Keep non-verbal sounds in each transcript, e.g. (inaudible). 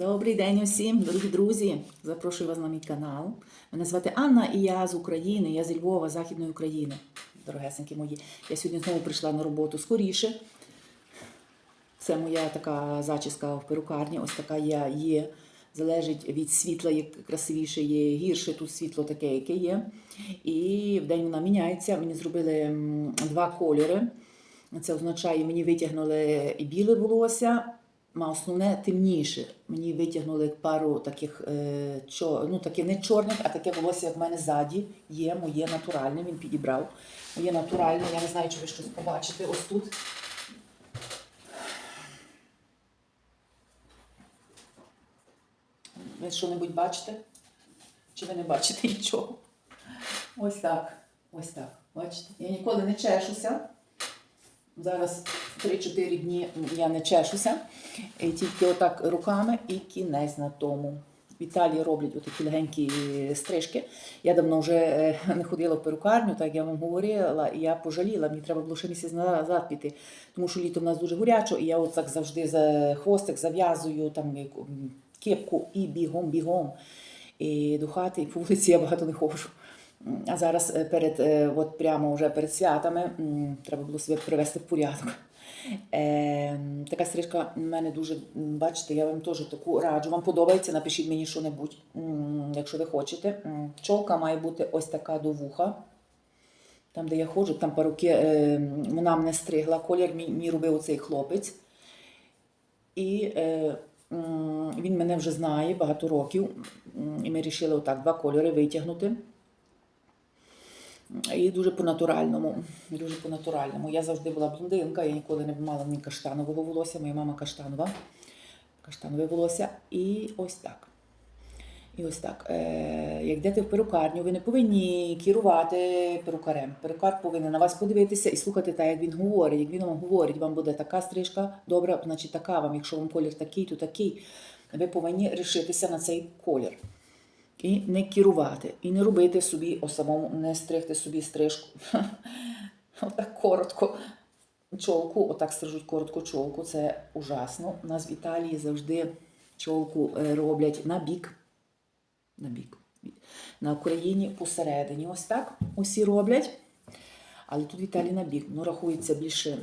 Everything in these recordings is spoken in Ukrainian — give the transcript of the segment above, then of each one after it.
Добрий день усім, дорогі друзі. Запрошую вас на мій канал. Мене звати Анна і я з України, я зі Львова, Західної України. Дорогесенькі мої. Я сьогодні знову прийшла на роботу скоріше. Це моя така зачіска в перукарні. Ось така я є. Залежить від світла, як красивіше є, гірше тут світло таке, яке є. І в день вона міняється. Мені зробили два кольори. Це означає, мені витягнули біле волосся, а основне темніше. Мені витягнули пару таких, е, чо, ну, таке не чорних, а таке волосся, як в мене ззаді є, моє натуральне, він підібрав. Моє натуральне, я не знаю, чи ви щось побачите ось тут. Ви що-небудь бачите? Чи ви не бачите нічого? Ось так. Ось так. Бачите? Я ніколи не чешуся. Зараз 3-4 дні я не чешуся. І тільки отак руками і кінець на тому. В Італії роблять отакі легенькі стрижки. Я давно вже е, не ходила в перукарню, так я вам говорила, і я пожаліла, мені треба було ще місяць назад піти, тому що літо в нас дуже горячо, і я от так завжди за хвостик зав'язую там кепку і бігом, бігом. І до хати, і по вулиці я багато не ходжу. А зараз е, перед, е, от прямо вже перед святами треба було себе привести в порядок. Е, така стрижка в мене дуже, бачите, я вам теж таку раджу. Вам подобається, напишіть мені що-небудь, якщо ви хочете. Чолка має бути ось така до вуха. Там, де я ходжу, там паруки, е, вона мене стригла, колір мій робив оцей хлопець. І е, він мене вже знає багато років. І ми вирішили отак два кольори витягнути. І дуже по-натуральному. Дуже по-натуральному. Я завжди була блондинка, я ніколи не мала ні каштанового волосся, моя мама каштанова. Каштанове волосся. І ось так. І ось так. Е, як йдете в перукарню, ви не повинні керувати перукарем. Перукар повинен на вас подивитися і слухати так, як він говорить. Як він вам говорить, вам буде така стрижка добра, значить така вам. Якщо вам колір такий, то такий. Ви повинні рішитися на цей колір. І не керувати, і не робити собі о самому, не стригти собі стрижку. (laughs) Отак коротко. Чолку, отак стрижуть коротко чолку, це ужасно. У нас в Італії завжди чолку е, роблять на бік. На бік. На Україні посередині. Ось так усі роблять. Але тут в Італії на бік. Ну, рахується більше,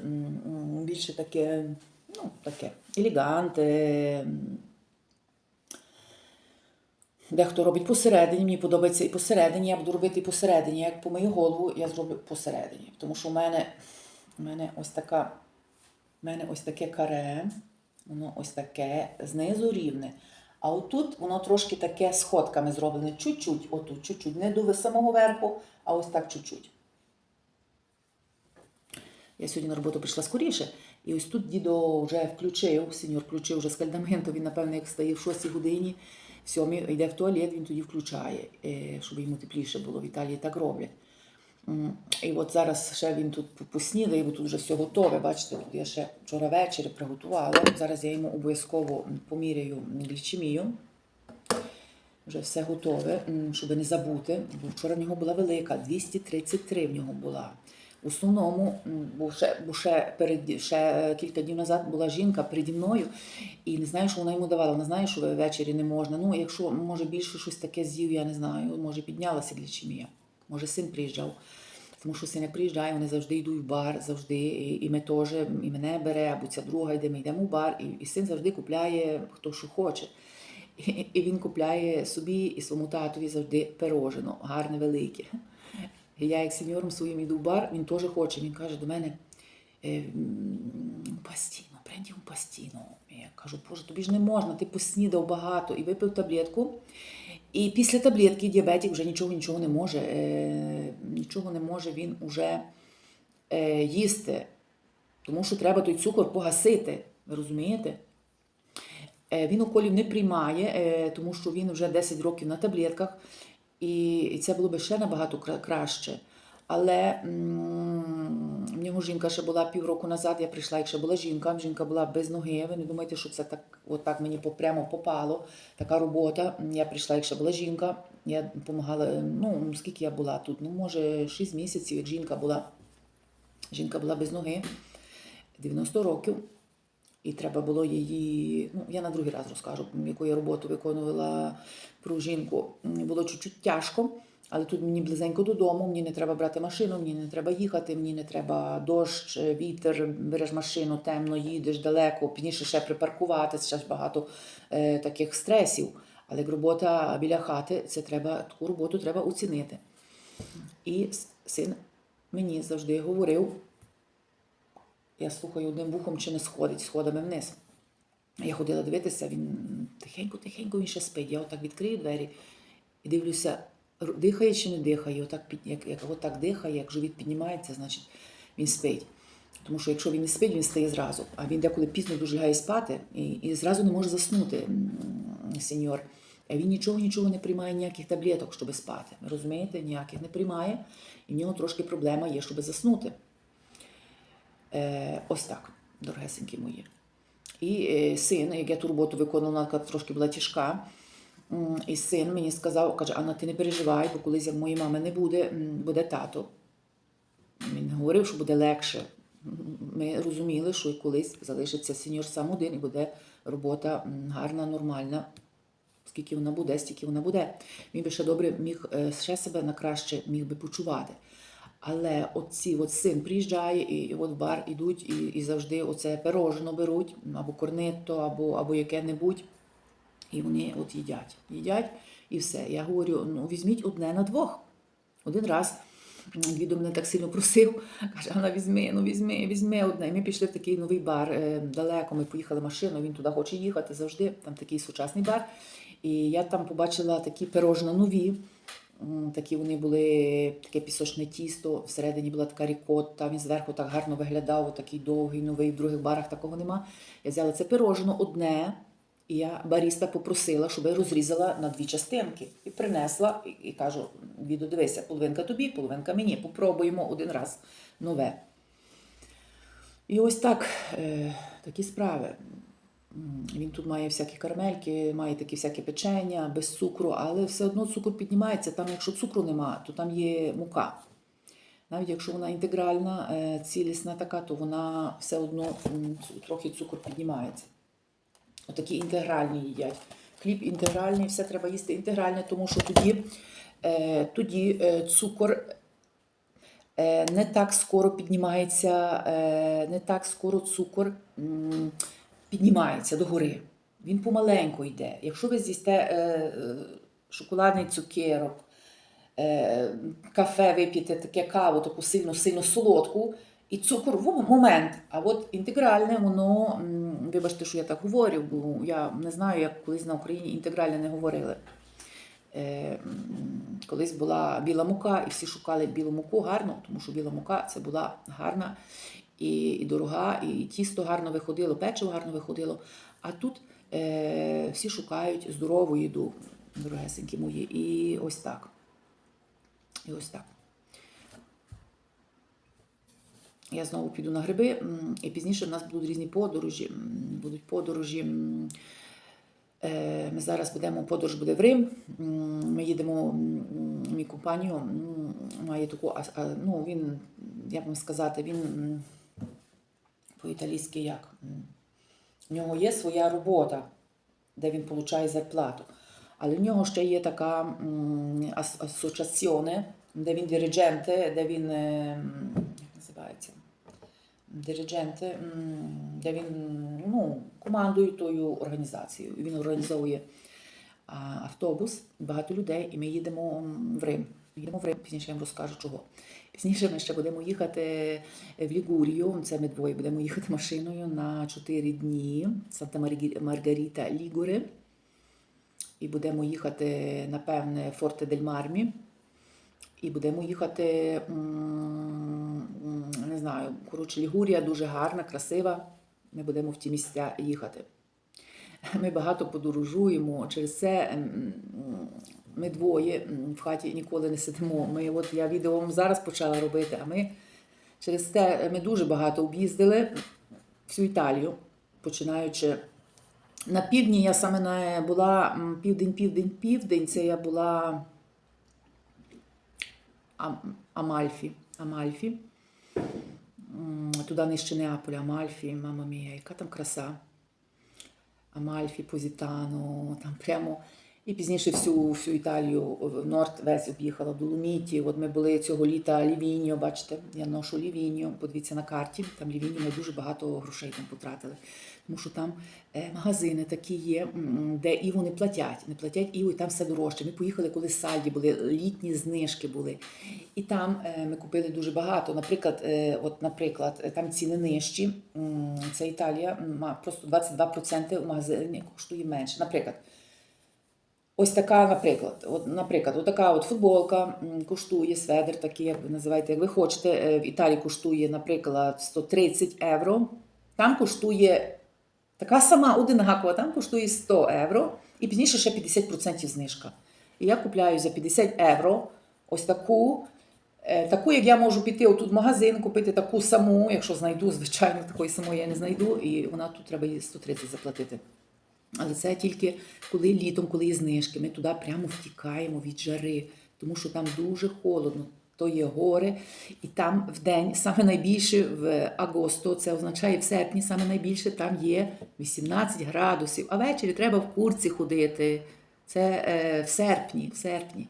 більше таке, ну, таке, елеганте, м, Дехто робить посередині, мені подобається і посередині, я буду робити і посередині. Як помию голову, я зроблю посередині. Тому що у мене, у мене ось така, у мене ось таке каре, воно ось таке, знизу рівне. А отут воно трошки таке сходками зроблене. Чуть-чуть, отут, чуть-чуть. Не до самого верху, а ось так чуть-чуть. Я сьогодні на роботу прийшла скоріше, і ось тут дідо вже включив, сеньор включив вже скальдаменту, він, напевно, як стає в 6 годині, 7 йде в туалет, він тоді включає, е, щоб йому тепліше було. В Італії так роблять. І от зараз ще він тут поснідає, бо тут вже все готове. Бачите, тут я ще вчора ввечері приготувала. Зараз я йому обов'язково поміряю глічемію. Вже все готове, щоб не забути. Бо вчора в нього була велика, 233 в нього була. В основному, бо ще, бо ще, перед, ще е, кілька днів назад була жінка переді мною, і не знаю, що вона йому давала. Вона знає, що ввечері не можна. Ну, якщо може більше щось таке з'їв, я не знаю, може піднялася глічемія. Може, син приїжджав. Тому що син як приїжджає, вони завжди йдуть в бар, завжди, і, і ми теж, і мене бере, або ця друга йде, ми йдемо в бар, і, і син завжди купляє хто що хоче. І, і він купляє собі і своєму татові завжди пирожено, гарне, велике. Я як сеньором своїм йду в бар, він теж хоче. Він каже до мене е, м, пастіно, пренді. Я кажу, боже, тобі ж не можна, ти поснідав багато і випив таблетку. І після таблетки діабетик вже нічого нічого не може. Е, нічого не може він уже е, їсти, тому що треба той цукор погасити. Ви розумієте? Він уколів не приймає, тому що він вже 10 років на таблетках, і це було б ще набагато краще. Але в нього жінка ще була півроку назад, я прийшла, як ще була жінка, жінка була без ноги. Ви не думайте, що це так, от так мені прямо попало. Така робота. Я прийшла, як ще була жінка. Я допомагала, ну скільки я була тут? Ну, може, 6 місяців, як жінка була. Жінка була без ноги, 90 років. І треба було її. Ну, я на другий раз розкажу, яку я роботу виконувала про жінку. Було чуть-чуть тяжко, але тут мені близенько додому, мені не треба брати машину, мені не треба їхати, мені не треба дощ, е, вітер, береш машину, темно, їдеш далеко, пізніше ще припаркувати, ще ж багато е, таких стресів. Але як робота біля хати, це треба, таку роботу треба оцінити. І син мені завжди говорив, я слухаю одним вухом, чи не сходить сходами вниз. Я ходила дивитися, він тихенько-тихенько він ще спить. Я отак відкрию двері і дивлюся, дихає чи не дихає. Отак, як, як отак дихає, як живіт піднімається, значить він спить. Тому що якщо він не спить, він стає зразу. А він деколи пізно дуже лягає спати і, і зразу не може заснути, сеньор. А він нічого, нічого не приймає, ніяких таблеток, щоб спати. Розумієте? Ніяких не приймає. І в нього трошки проблема є, щоб заснути. Е, ось так, дорогесенькі мої. І е, син, як я ту роботу виконувала, трошки була тяжка. І син мені сказав, каже, Анна, ти не переживай, бо колись як моєї мами не буде, буде тато. Він говорив, що буде легше. Ми розуміли, що колись залишиться сеньор сам один і буде робота гарна, нормальна. Скільки вона буде, стільки вона буде. Він би ще добре міг е, ще себе на краще міг би почувати. Але оці от син приїжджає, і, от в бар ідуть, і, і завжди оце пирожно беруть, або корнетто, або, або яке-небудь. І вони от їдять. Їдять і все. Я говорю: ну візьміть одне на двох. Один раз м, мене так сильно просив, (laughs) каже, Анна, візьми, ну візьми, візьми одне. І ми пішли в такий новий бар е, далеко. Ми поїхали машиною, він туди хоче їхати завжди. Там такий сучасний бар. І я там побачила такі пирожна нові. Такі вони були таке пісочне тісто, всередині була така рікотта, він зверху так гарно виглядав, такий довгий, новий, в других барах такого нема. Я взяла це пирожно одне, і я баріста попросила, щоб я розрізала на дві частинки. І принесла, і, і кажу: Віду, дивися, половинка тобі, половинка мені. Попробуємо один раз нове. І ось так, е, такі справи. Він тут має всякі карамельки, має такі всякі печення без цукру, але все одно цукор піднімається. Там, якщо цукру нема, то там є мука. Навіть якщо вона інтегральна, е, цілісна така, то вона все одно трохи цукор піднімається. Отакі інтегральні їдять. Хліб інтегральний, все треба їсти інтегральне, тому що тоді, е, тоді е, цукор не так скоро піднімається, не так скоро цукор піднімається догори. Він помаленьку йде. Якщо ви з'їсте е, е, шоколадний цукерок, е, кафе вип'єте таке каву, таку сильно сильно солодку, і цукор в момент. А от інтегральне, воно, вибачте, що я так говорю, бо я не знаю, як колись на Україні інтегральне не говорили. Е, Колись була біла мука, і всі шукали білу муку гарно, тому що біла мука це була гарна і, і дорога, і тісто гарно виходило, печиво гарно виходило. А тут е, всі шукають здорову їду, дорогесенькі мої. І ось так. І ось так. Я знову піду на гриби, і пізніше в нас будуть різні подорожі. Будуть подорожі. е, Ми зараз будемо, подорож буде в Рим. Ми їдемо, мій компанію має таку, ну він, як вам сказати, він м, по-італійськи як? В нього є своя робота, де він отримує зарплату. Але в нього ще є така асоціаціоне, де він дириженте, де він е, як називається? Дириженте, де він ну, командує тою організацією. Він організовує автобус, багато людей, і ми їдемо в Рим. Їдемо в Рим, пізніше я вам розкажу чого. Пізніше ми ще будемо їхати в Лігурію. Це ми двоє будемо їхати машиною на 4 дні. Санта Маргарита Лігури. І будемо їхати, напевне, Форте дель Мармі. І будемо їхати, не знаю, коротше, Лігурія дуже гарна, красива. Ми будемо в ті місця їхати. Ми багато подорожуємо. Через це м, м, ми двоє в хаті ніколи не сидимо. Ми, от я відео зараз почала робити, а ми через це ми дуже багато об'їздили всю Італію, починаючи. На півдні я саме не була південь, південь, південь. Це я була Ам- Амальфі. Амальфі. Туди нижче Неаполя, Амальфі, мама мія, яка там краса. Амальфі, Позітано, там прямо. І пізніше всю, всю Італію в Норд весь об'їхала Доломіті. От ми були цього літа Лівіньо, бачите, я ношу Лівіньо, подивіться на карті. Там Лівіньо ми дуже багато грошей там потратили. Тому що там е, магазини такі є, де Іву не платять. Не платять Іву, і там все дорожче. Ми поїхали, коли сальді були, літні знижки були. І там е, ми купили дуже багато. Наприклад, е, от, наприклад, е, там ціни нижчі. Це Італія, просто 22% в магазині коштує менше. Наприклад. Ось така, наприклад, от, наприклад, от така от футболка коштує сведер, такий, як ви називаєте, як ви хочете. Е, В Італії коштує, наприклад, 130 євро. Там коштує така сама одинакова, там коштує 100 євро, і пізніше ще 50% знижка. І я купляю за 50 євро ось таку. е, Таку, як я можу піти отут в магазин, купити таку саму, якщо знайду, звичайно, такої самої я не знайду, і вона тут треба їй 130 заплатити. Але це тільки коли літом, коли є знижки, ми туди прямо втікаємо від жари, тому що там дуже холодно. То є гори, і там в день саме найбільше в агосто, це означає в серпні, саме найбільше там є 18 градусів. А ввечері треба в курці ходити. Це е, в серпні, в серпні.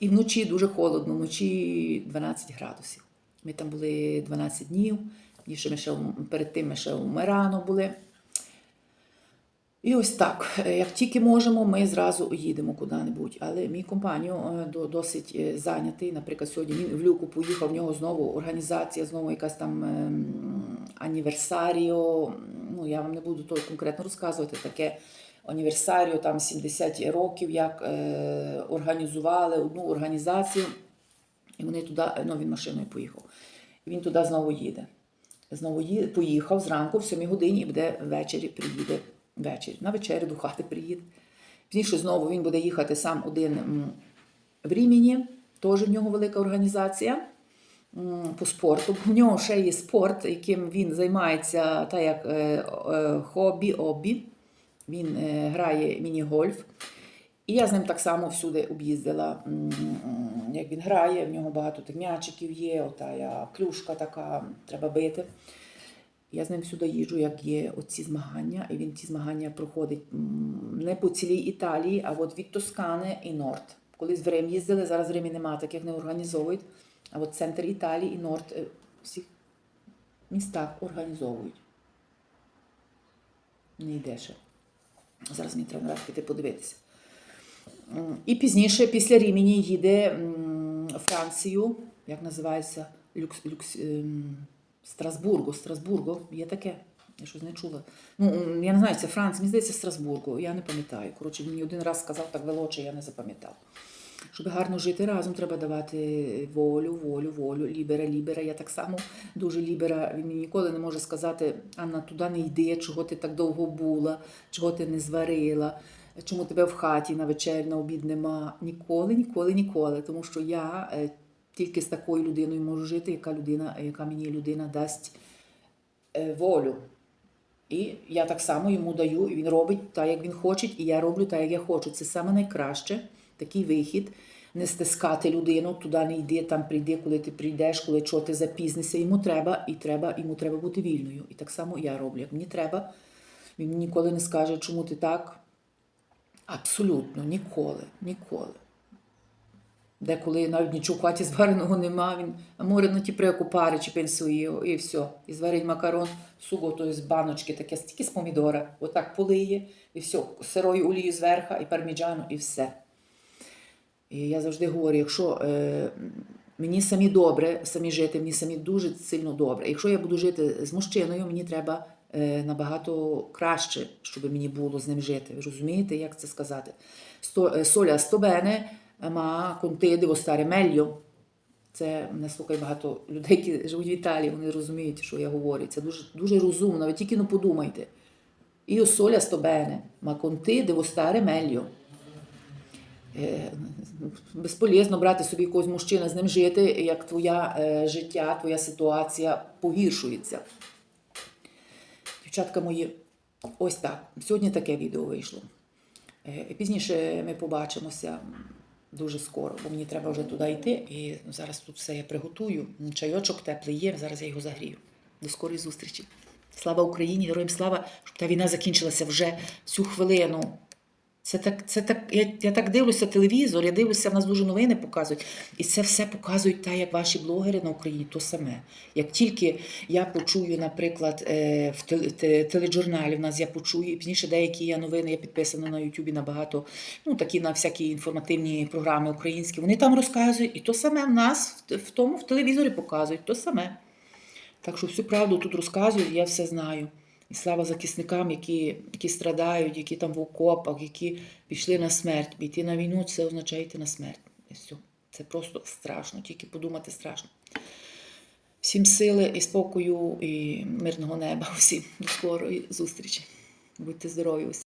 І вночі дуже холодно, вночі 12 градусів. Ми там були 12 днів, і ще ми ще перед тим ми ще у Мерано були. І ось так, е, як тільки можемо, ми зразу їдемо куди-небудь. Але мій компаньон е, досить е, зайнятий. Наприклад, сьогодні він в люку поїхав, в нього знову організація, знову якась там ем, аніверсаріо. Ну, я вам не буду то конкретно розказувати. Таке аніверсаріо, там 70 років, як організували одну організацію. І вони туди, ну він машиною поїхав. Він туди знову їде. Знову їде, поїхав зранку в 7 годині і буде ввечері приїде. Ввечері. На вечерю до хати приїде. Пізніше знову він буде їхати сам один в Рімені, теж в нього велика організація по спорту. В нього ще є спорт, яким він займається та як е, е, хобі, обі. Він е, грає міні-гольф. І я з ним так само всюди об'їздила. Як він грає, в нього багато тих м'ячиків є, ота клюшка така, треба бити. Я з ним всюди їжджу, як є оці змагання, і він ці змагання проходить не по цілій Італії, а от від Тоскани і Норд. Колись в Рим їздили, зараз в Римі немає, таких не організовують. А от центр Італії і Норд е, всіх містах організовують. Не йде ще. Зараз мені треба піти подивитися. І пізніше, після Рімені, їде Францію, як називається Люкс, Люкс, ем, Страсбургу. Страсбургу, є таке. Я щось не чула. Ну, я не знаю, це Франція, мені здається, Страсбургу. Я не пам'ятаю. Коротше, він мені один раз сказав так велоче, я не запам'ятав. Щоб гарно жити разом, треба давати волю, волю, волю, лібера, лібера. Я так само дуже лібера. Він мені ніколи не може сказати, Анна, туди не йди, чого ти так довго була, чого ти не зварила, чому тебе в хаті на вечер, на обід нема. Ніколи, ніколи, ніколи. Тому що я е, тільки з такою людиною можу жити, яка людина, яка мені людина дасть е, волю. І я так само йому даю, і він робить так, як він хоче, і я роблю так, як я хочу. Це саме найкраще, такий вихід. Не стискати людину, туди не йди, там прийди, коли ти прийдеш, коли чого ти запізнишся. Йому треба, і треба, йому треба бути вільною. І так само я роблю. Як мені треба, він ніколи не скаже, чому ти так. Абсолютно, ніколи, ніколи. Деколи навіть нічого в хаті звареного нема, він море на ті преокупари чи пенсує, і все. І зварить макарон, суго, з баночки, таке стільки з помідора, отак полиє, і все, сирою олією зверху, і парміджану, і все. І я завжди говорю, якщо е, мені самі добре, самі жити, мені самі дуже сильно добре. Якщо я буду жити з мужчиною, мені треба е, набагато краще, щоб мені було з ним жити. Ви розумієте, як це сказати? Сто, е, соля стобене, ма con te devo stare meglio. Це мене слухає багато людей, які живуть в Італії, вони розуміють, що я говорю. Це дуже, дуже розумно. Ви тільки ну подумайте. Io sola sto bene, ma con te devo stare meglio. Безполезно брати собі якогось мужчина, з ним жити, як твоя е, життя, твоя ситуація погіршується. Дівчатка мої, ось так. Сьогодні таке відео вийшло. Е, Пізніше ми побачимося дуже скоро, бо мені треба вже туди йти. І зараз тут все я приготую. Чайочок теплий є, зараз я його загрію. До скорої зустрічі. Слава Україні, героям слава, щоб та війна закінчилася вже цю хвилину. Це так, це так, я, я так дивлюся телевізор, я дивлюся, в нас дуже новини показують. І це все показують так, як ваші блогери на Україні, то саме. Як тільки я почую, наприклад, е, в теле- те- теледжурналі в нас я почую, і пізніше деякі я новини, я підписана на Ютубі на багато, ну такі на всякі інформативні програми українські. Вони там розказують, і то саме в нас в тому в телевізорі показують, то саме. Так що всю правду тут розказують, я все знаю. І слава захисникам, які, які страдають, які там в окопах, які пішли на смерть. Бійти на війну це означає йти на смерть. Все. Це просто страшно, тільки подумати страшно. Всім сили і спокою, і мирного неба. (laughs) усім до скорої зустрічі. Будьте здорові усі.